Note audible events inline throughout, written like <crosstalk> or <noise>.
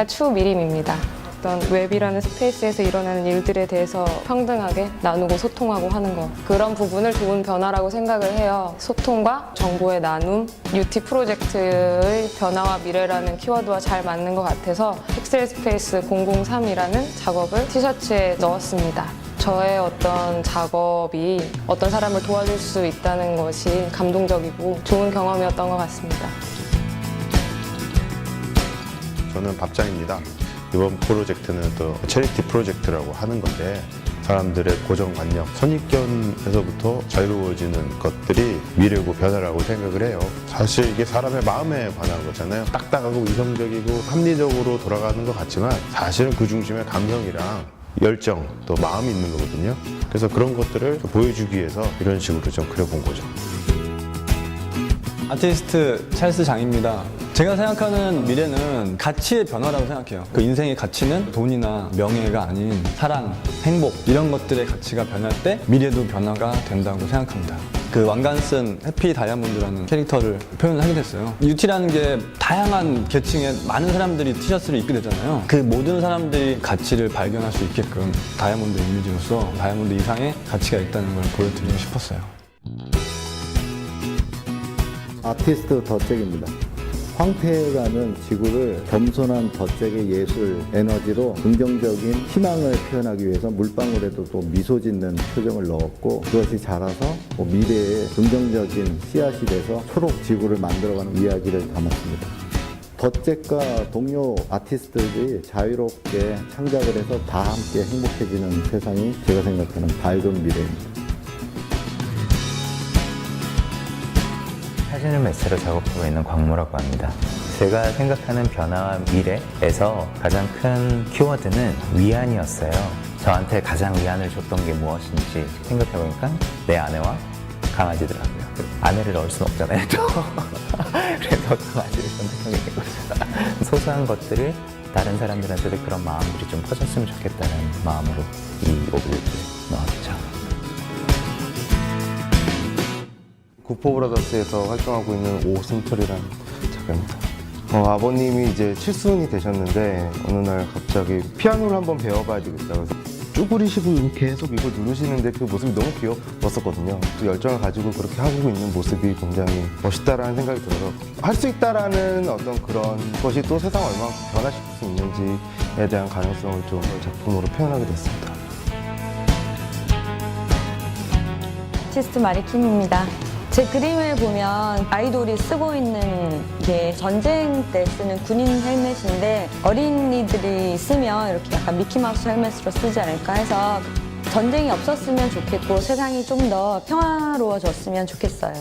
제가 추 미림입니다. 어떤 웹이라는 스페이스에서 일어나는 일들에 대해서 평등하게 나누고 소통하고 하는 것 그런 부분을 좋은 변화라고 생각을 해요. 소통과 정보의 나눔, UT 프로젝트의 변화와 미래라는 키워드와 잘 맞는 것 같아서 픽셀 스페이스 003이라는 작업을 티셔츠에 넣었습니다. 저의 어떤 작업이 어떤 사람을 도와줄 수 있다는 것이 감동적이고 좋은 경험이었던 것 같습니다. 저는 밥장입니다. 이번 프로젝트는 또 체리티 프로젝트라고 하는 건데 사람들의 고정관념, 선입견에서부터 자유로워지는 것들이 미래고 변화라고 생각을 해요. 사실 이게 사람의 마음에 관한 거잖아요. 딱딱하고 이성적이고 합리적으로 돌아가는 것 같지만 사실은 그 중심에 감성이랑 열정, 또 마음이 있는 거거든요. 그래서 그런 것들을 보여주기 위해서 이런 식으로 좀 그려본 거죠. 아티스트 찰스 장입니다. 제가 생각하는 미래는 가치의 변화라고 생각해요. 그 인생의 가치는 돈이나 명예가 아닌 사랑, 행복 이런 것들의 가치가 변할 때 미래도 변화가 된다고 생각합니다. 그 왕관쓴 해피 다이아몬드라는 캐릭터를 표현을 하게 됐어요. UT라는 게 다양한 계층의 많은 사람들이 티셔츠를 입게 되잖아요. 그 모든 사람들이 가치를 발견할 수 있게끔 다이아몬드 이미지로서 다이아몬드 이상의 가치가 있다는 걸 보여드리고 싶었어요. 아티스트 덧잭입니다. 황폐해가는 지구를 겸손한 덧잭의 예술 에너지로 긍정적인 희망을 표현하기 위해서 물방울에도 또 미소 짓는 표정을 넣었고 그것이 자라서 뭐 미래의 긍정적인 씨앗이 돼서 초록 지구를 만들어가는 이야기를 담았습니다. 덧잭과 동료 아티스트들이 자유롭게 창작을 해서 다 함께 행복해지는 세상이 제가 생각하는 밝은 미래입니다. 사진을 매체로 작업하고 있는 광모라고 합니다. 제가 생각하는 변화와 미래에서 가장 큰 키워드는 위안이었어요. 저한테 가장 위안을 줬던 게 무엇인지 생각해보니까 내 아내와 강아지더라고요. 아내를 넣을 수는 없잖아요, 또. <laughs> 그래서 강아지를 선택하게 된 거죠. 소소한 것들을 다른 사람들한테도 그런 마음들이 좀 퍼졌으면 좋겠다는 마음으로 이 오브젝트를 넣었죠. 구포브라더스에서 활동하고 있는 오승철이라는 작가입니다. 어, 아버님이 이제 칠순이 되셨는데 어느 날 갑자기 피아노를 한번 배워봐야 되겠다. 그래서 쭈그리시고 계속 이걸 누르시는데 그 모습이 너무 귀여웠었거든요. 또 열정을 가지고 그렇게 하고 있는 모습이 굉장히 멋있다라는 생각이 들어서 할 수 있다라는 어떤 그런 것이 또 세상을 얼마나 변화시킬 수 있는지에 대한 가능성을 좀 작품으로 표현하게 됐습니다. 아티스트 마리킴입니다. 제 그림을 보면 아이돌이 쓰고 있는 게 전쟁 때 쓰는 군인 헬멧인데 어린이들이 쓰면 이렇게 약간 미키마우스 헬멧으로 쓰지 않을까 해서 전쟁이 없었으면 좋겠고 세상이 좀 더 평화로워졌으면 좋겠어요.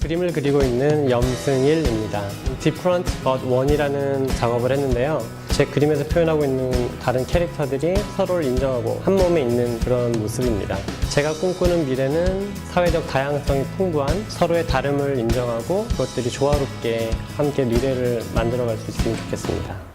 그림을 그리고 있는 염승일입니다. Different but One이라는 작업을 했는데요. 제 그림에서 표현하고 있는 다른 캐릭터들이 서로를 인정하고 한 몸에 있는 그런 모습입니다. 제가 꿈꾸는 미래는 사회적 다양성이 풍부한 서로의 다름을 인정하고 그것들이 조화롭게 함께 미래를 만들어갈 수 있으면 좋겠습니다.